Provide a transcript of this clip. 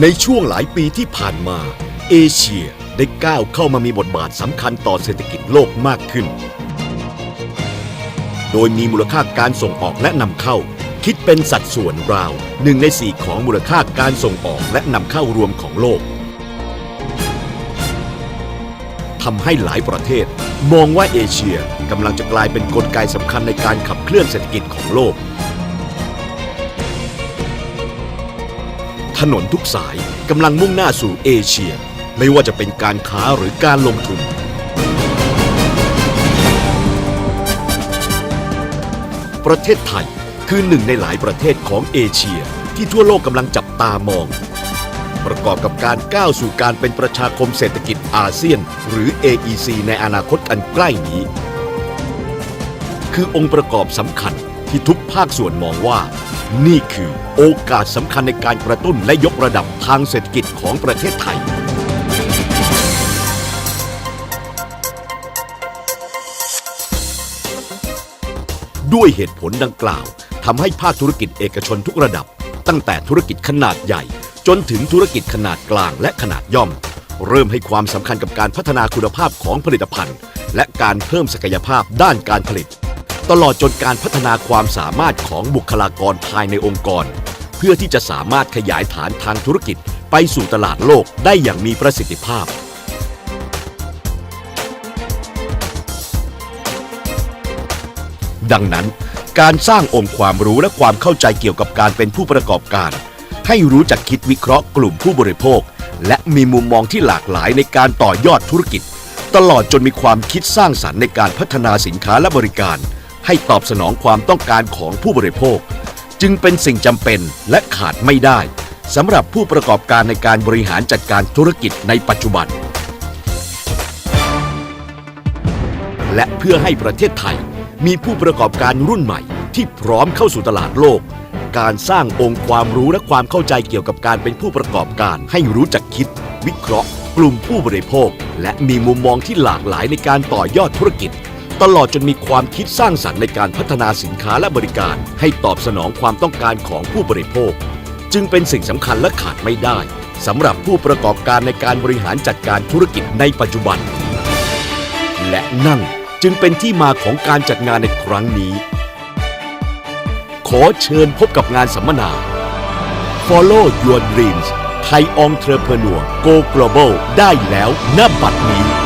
ในช่วงหลายปีที่ผ่านมา เอเชียได้ก้าวเข้ามามีบทบาทสำคัญต่อเศรษฐกิจโลกมากขึ้น โดยมีมูลค่าการส่งออกและนำเข้า คิดเป็นสัดส่วนราวหนึ่งในสี่ของมูลค่าการส่งออกและนำเข้ารวมของโลกทำให้หลายประเทศ มองว่าเอเชียกำลังจะกลายเป็นนกลไกสำคัญในการขับเคลื่อนเศรษฐกิจของโลก ถนนทุกสายกำลังมุ่งหน้าสู่เอเชีย ไม่ว่าจะเป็นการค้าหรือการลงทุน ประเทศไทยคือหนึ่งในหลายประเทศของเอเชีย ที่ทั่วโลกกำลังจับตามอง ประกอบกับการก้าวสู่การเป็นประชาคมเศรษฐกิจอาเซียน หรือ AEC ในอนาคตอันใกล้นี้ คือองค์ประกอบสำคัญที่ทุกภาคส่วนมองว่า นี่คือโอกาสสำคัญในการกระตุ้นและยกระดับทางเศรษฐกิจของประเทศไทย ด้วยเหตุผลดังกล่าวทำให้ภาคธุรกิจเอกชนทุกระดับ ตั้งแต่ธุรกิจขนาดใหญ่ จนถึงธุรกิจขนาดกลางและขนาดย่อม เริ่มให้ความสำคัญกับการพัฒนาคุณภาพของผลิตภัณฑ์ และการเพิ่มศักยภาพด้านการผลิต ตลอดจนการพัฒนาความสามารถของบุคลากรภายในองค์กร เพื่อที่จะสามารถขยายฐานทางธุรกิจไปสู่ตลาดโลกได้อย่างมีประสิทธิภาพ ดังนั้น การสร้างองค์ความรู้และความเข้าใจเกี่ยวกับการเป็นผู้ประกอบการ ให้รู้จักคิดวิเคราะห์กลุ่มผู้บริโภค และมีมุมมองที่หลากหลายในการต่อยอดธุรกิจ ตลอดจนมีความคิดสร้างสรรค์ในการพัฒนาสินค้าและบริการ ให้ตอบสนองความต้องการของผู้บริโภค จึงเป็นสิ่งจำเป็นและขาดไม่ได้สำหรับผู้ประกอบการในการบริหารจัดการธุรกิจในปัจจุบัน และเพื่อให้ประเทศไทยมีผู้ประกอบการรุ่นใหม่ที่พร้อมเข้าสู่ตลาดโลก การสร้างองค์ความรู้และความเข้าใจเกี่ยวกับการเป็นผู้ประกอบการ ให้รู้จักคิด วิเคราะห์ กลุ่มผู้บริโภค และมีมุมมองที่หลากหลายในการต่อยอดธุรกิจ ตลอดจนมีความคิดสร้างสรรค์ในการพัฒนาสินค้าและบริการให้ตอบสนองความต้องการของผู้บริโภค จึงเป็นสิ่งสำคัญและขาดไม่ได้สำหรับผู้ประกอบการในการบริหารจัดการธุรกิจในปัจจุบัน และนั่นจึงเป็นที่มาของการจัดงานในครั้งนี้ ขอเชิญพบกับงานสัมมนา Follow Your Dreams Thai Entrepreneur Go Global ได้แล้วณบัดนี้